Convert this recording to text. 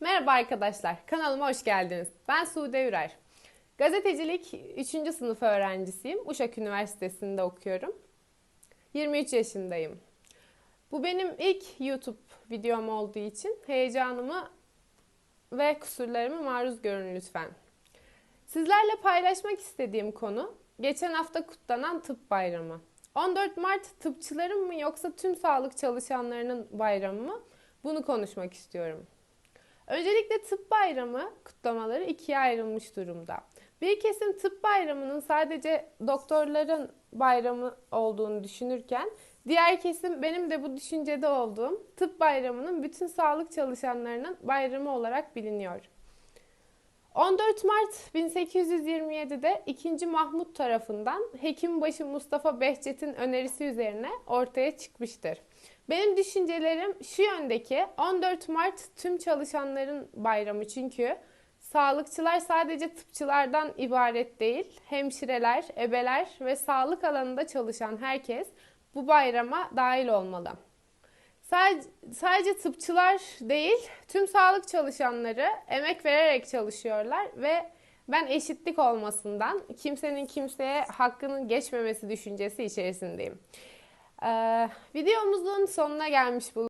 Merhaba arkadaşlar, kanalıma hoş geldiniz. Ben Sude Ürer. Gazetecilik 3. sınıf öğrencisiyim. Uşak Üniversitesi'nde okuyorum. 23 yaşındayım. Bu benim ilk YouTube videom olduğu için heyecanımı ve kusurlarımı maruz görün lütfen. Sizlerle paylaşmak istediğim konu geçen hafta kutlanan tıp bayramı. 14 Mart tıpçıların mı yoksa tüm sağlık çalışanlarının bayramı mı? Bunu konuşmak istiyorum. Öncelikle tıp bayramı kutlamaları ikiye ayrılmış durumda. Bir kesim tıp bayramının sadece doktorların bayramı olduğunu düşünürken diğer kesim benim de bu düşüncede olduğum tıp bayramının bütün sağlık çalışanlarının bayramı olarak biliniyor. 14 Mart 1827'de 2. Mahmut tarafından Hekimbaşı Mustafa Behçet'in önerisi üzerine ortaya çıkmıştır. Benim düşüncelerim şu yöndeki 14 Mart tüm çalışanların bayramı çünkü sağlıkçılar sadece tıpçılardan ibaret değil. Hemşireler, ebeler ve sağlık alanında çalışan herkes bu bayrama dahil olmalı. Sadece, sadece tıpçılar değil, tüm sağlık çalışanları emek vererek çalışıyorlar ve ben eşitlik olmasından, kimsenin kimseye hakkının geçmemesi düşüncesi içerisindeyim. Ee, videomuzun sonuna gelmiş bulunuyoruz.